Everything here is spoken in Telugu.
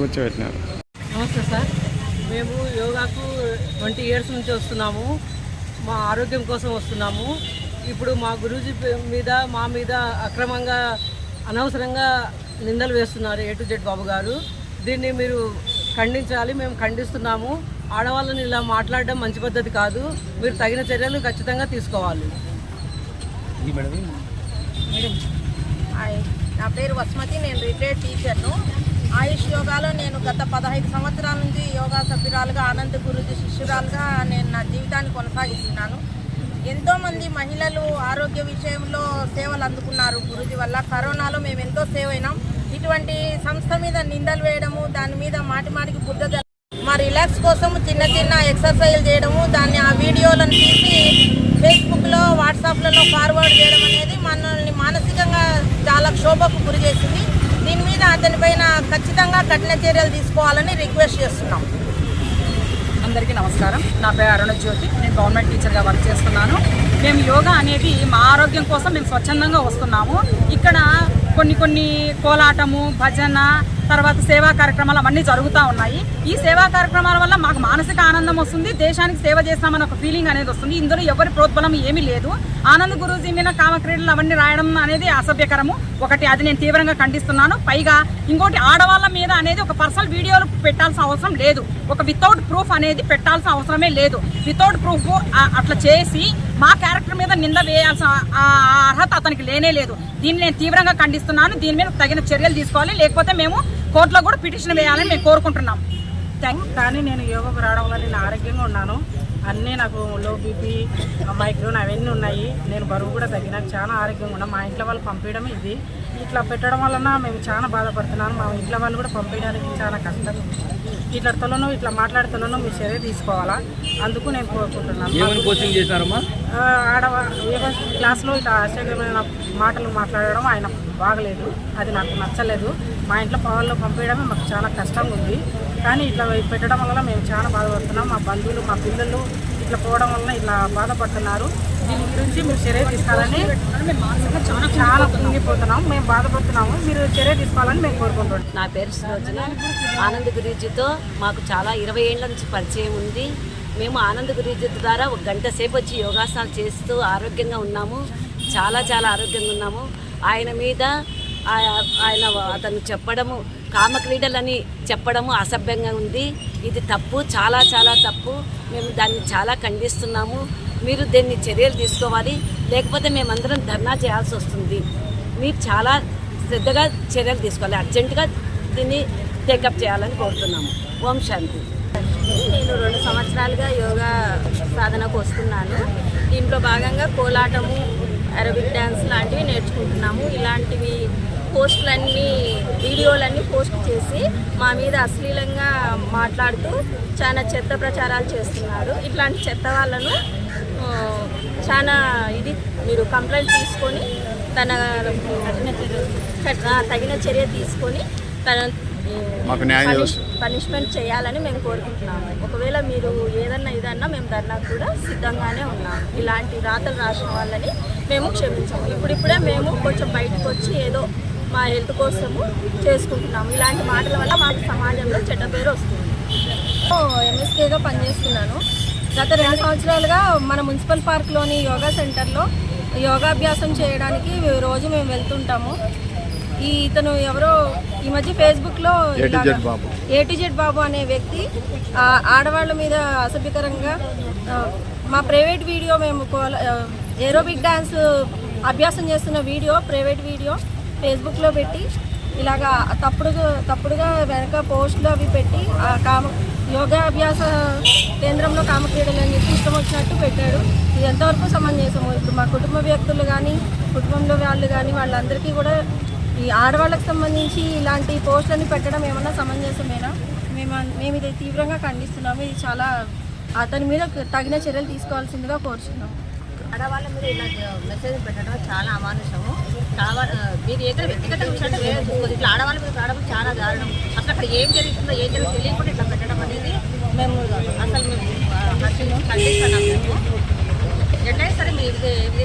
కూర్చోబెట్టినారు. నమస్తే సార్. మేము యోగాకు ట్వంటీ ఇయర్స్ నుంచి వస్తున్నాము. మా ఆరోగ్యం కోసం వస్తున్నాము. ఇప్పుడు మా గురూజీ మీద మా మీద అక్రమంగా అనవసరంగా నిందలు వేస్తున్నారు ఏ టు జెడ్ బాబు గారు. దీన్ని మీరు ఖండించాలి మేము ఖండిస్తున్నాము. ఆడవాళ్ళని ఇలా మాట్లాడడం మంచి పద్ధతి కాదు. మీరు తగిన చర్యలు ఖచ్చితంగా తీసుకోవాలి. హాయ్ నా పేరు వస్మతి నేను రిటైర్డ్ టీచర్ను. ఆయుష్ యోగాలో నేను గత పదహైదు సంవత్సరాల నుంచి యోగా సభ్యురాలుగా ఆనంద్ గురుజీ శిష్యురాలుగా నేను నా జీవితాన్ని కొనసాగిస్తున్నాను. ఎంతోమంది మహిళలు ఆరోగ్య విషయంలో సేవలు అందుకున్నారు గురుజీ వల్ల. కరోనాలో మేము ఎంతో సేవ అయినాం ఇటువంటి సంస్థ మీద నిందలు వేయడము దాని మీద మాటి మాటికి బుద్ధ రిలాక్స్ కోసం చిన్న చిన్న ఎక్సర్సైజ్ చేయడము దాన్ని ఆ వీడియోలను తీసి ఫేస్బుక్లో వాట్సాప్లలో ఫార్వర్డ్ చేయడం అనేది మనల్ని మానసికంగా చాలా క్షోభకు గురి చేసింది. దీని మీద అతనిపైన ఖచ్చితంగా కఠిన చర్యలు తీసుకోవాలని రిక్వెస్ట్ చేస్తున్నాం. అందరికీ నమస్కారం. నా పేరు అరుణ జ్యోతి. నేను గవర్నమెంట్ టీచర్గా వర్క్ చేస్తున్నాను. మేము యోగా అనేది మా ఆరోగ్యం కోసం మేము స్వచ్ఛందంగా వస్తున్నాము. ఇక్కడ కొన్ని కొన్ని కోలాటము భజన తర్వాత సేవా కార్యక్రమాలు అవన్నీ జరుగుతూ ఉన్నాయి. ఈ సేవా కార్యక్రమాల వల్ల మాకు మానసిక ఆనందం వస్తుంది దేశానికి సేవ చేస్తామని ఒక ఫీలింగ్ అనేది వస్తుంది. ఇందులో ఎవరి ప్రోత్బలం ఏమీ లేదు. ఆనంద్ గురూజీ మీద కామక్రీడలు అవన్నీ రాయడం అనేది అసభ్యకరము. ఒకటి అది నేను తీవ్రంగా ఖండిస్తున్నాను. పైగా ఇంకోటి ఆడవాళ్ళ మీద అనేది ఒక పర్సనల్ వీడియోలు పెట్టాల్సిన అవసరం లేదు. ఒక వితౌట్ ప్రూఫ్ అనేది పెట్టాల్సిన అవసరమే లేదు. వితౌట్ ప్రూఫ్ అట్లా చేసి మా క్యారెక్టర్ మీద నింద వేయాల్సిన ఆ అర్హత అతనికి లేనే లేదు. దీన్ని నేను తీవ్రంగా ఖండిస్తున్నాను. దీని మీద తగిన చర్యలు తీసుకోవాలి. లేకపోతే మేము కోర్టులో కూడా పిటిషన్ వేయాలని మేము కోరుకుంటున్నాం. కానీ నేను యోగాకు రావడం వల్ల నేను ఆరోగ్యంగా ఉన్నాను. అన్నీ నాకు లో బీపీ మైగ్రేన్ అవన్నీ ఉన్నాయి. నేను బరువు కూడా తగ్గినాను చాలా ఆరోగ్యంగా ఉన్నాను మా ఇంట్లో వాళ్ళు పంపించడం ఇది. ఇట్లా పెట్టడం వలన మేము చాలా బాధపడుతున్నాను. మా ఇంట్లో వాళ్ళు కూడా పంపించడానికి చాలా కష్టం. ఇట్లతోనూ ఇట్లా మాట్లాడుతున్నాను మీ చర్య తీసుకోవాలా? అందుకు నేను కోరుకుంటున్నాను. ఏమని కోచింగ్ చేశారమ్మా? ఆ, ఆడవ యోగా క్లాస్లో ఇట్లా అసహ్యమైన మాటలు మాట్లాడడం ఆయన బాగలేదు. అది నాకు నచ్చలేదు. మా ఇంట్లో పవర్లో పంపించడమే మాకు చాలా కష్టంగా ఉంది. కానీ ఇట్లా పెట్టడం వల్ల మేము చాలా బాధపడుతున్నాం. మా బంధువులు మా పిల్లలు ఇట్లా పోవడం వల్ల ఇట్లా బాధపడుతున్నారు. దీని గురించి మీరు చర్య తీసుకోవాలని చాలా చాలా కుంగిపోతున్నాం. మేము బాధపడుతున్నాము. మీరు చర్య తీసుకోవాలని మేము కోరుకుంటున్నాం. నా పేరు సురోజన ఆనంద్ గురీజీతో మాకు చాలా ఇరవై ఏళ్ళ నుంచి పరిచయం ఉంది. మేము ఆనంద్ గురీజీ ద్వారా ఒక గంట సేపు వచ్చి యోగాసనాలు చేస్తూ ఆరోగ్యంగా ఉన్నాము. చాలా చాలా ఆరోగ్యంగా ఉన్నాము. ఆయన మీద ఆయన అతను చెప్పడము కామక్రీడలని చెప్పడము అసభ్యంగా ఉంది. ఇది తప్పు చాలా చాలా తప్పు. మేము దాన్ని చాలా ఖండిస్తున్నాము. మీరు దీన్ని చర్యలు తీసుకోవాలి. లేకపోతే మేమందరం ధర్నా చేయాల్సి వస్తుంది. మీరు చాలా శ్రద్ధగా చర్యలు తీసుకోవాలి. అర్జెంటుగా దీన్ని టేకప్ చేయాలని కోరుతున్నాము. ఓం శాంతి. నేను రెండు సంవత్సరాలుగా యోగా సాధనకు వస్తున్నాను. దీంట్లో భాగంగా కోలాటము అరబిక్ డ్యాన్స్ లాంటివి నేర్చుకుంటున్నాము. ఇలాంటివి పోస్టులన్నీ వీడియోలన్నీ పోస్ట్ చేసి మా మీద అశ్లీలంగా మాట్లాడుతూ చాలా చెత్త ప్రచారాలు చేస్తున్నారు. ఇట్లాంటి చెత్త వాళ్ళను చాలా ఇది మీరు కంప్లైంట్ తీసుకొని తన తగిన చర్య తీసుకొని తన. పనిష్మెంట్ చేయాలని మేము కోరుకుంటున్నాము. ఒకవేళ మీరు ఏదన్నా ఇదన్నా మేము ధర్నా కూడా సిద్ధంగానే ఉన్నాము. ఇలాంటి రాతలు రాసిన వాళ్ళని మేము క్షమించాము. ఇప్పుడిప్పుడే మేము కొంచెం బయటకు వచ్చి ఏదో మా హెల్త్ కోసము చేసుకుంటున్నాము. ఇలాంటి మాటల వల్ల మాకు సమాజంలో చెడ్డ పేరు వస్తుంది. ఎంఎస్కేగా పనిచేస్తున్నాను. గత రెండు సంవత్సరాలుగా మన మున్సిపల్ పార్క్లోని యోగా సెంటర్లో యోగాభ్యాసం చేయడానికి రోజు మేము వెళ్తుంటాము. ఈ ఇతను ఎవరో ఈ మధ్య ఫేస్బుక్లో ఏ టు జెడ్ బాబు. అనే వ్యక్తి ఆడవాళ్ళ మీద అసభ్యకరంగా మా ప్రైవేట్ వీడియో మేము ఏరోబిక్ డ్యాన్స్ అభ్యాసం చేస్తున్న వీడియో ప్రైవేట్ వీడియో. ఫేస్బుక్లో పెట్టి ఇలాగా తప్పుడుగా తప్పుడుగా వెనక పోస్టులు అవి పెట్టి ఆ కామ యోగా అభ్యాస కేంద్రంలో కామక్రీడలు అని చెప్పి ఇష్టం వచ్చినట్టు పెట్టాడు. ఇది ఎంతవరకు సమంజసము? ఇప్పుడు మా కుటుంబ వ్యక్తులు కానీ కుటుంబంలో వాళ్ళు కానీ వాళ్ళందరికీ కూడా ఈ ఆడవాళ్ళకి సంబంధించి ఇలాంటి పోస్టులని పెట్టడం ఏమన్నా సమంజసమేనా? మేము మేము ఇది తీవ్రంగా ఖండిస్తున్నాము. ఇది చాలా అతని మీద తగిన చర్యలు తీసుకోవాల్సిందిగా కోరుచున్నాము. ఆడవాళ్ళ మీద ఇలా మెసేజ్ పెట్టడం చాలా అమానుషము. చాలా మీరు ఏదైనా వ్యక్తిగత విషయాన్ని వేరే చూసుకోదు ఇట్లా ఆడవాళ్ళ మీద రావడం చాలా దారుణం. అసలు అక్కడ ఏం జరుగుతుందో ఏం జరుగుతుందో తెలియకుండా ఇట్లా పెట్టడం అనేది మేము అసలు మేము ఆ, ఖండిస్తున్నాం మేము ఎట్లయినా సరే మీరు ఇది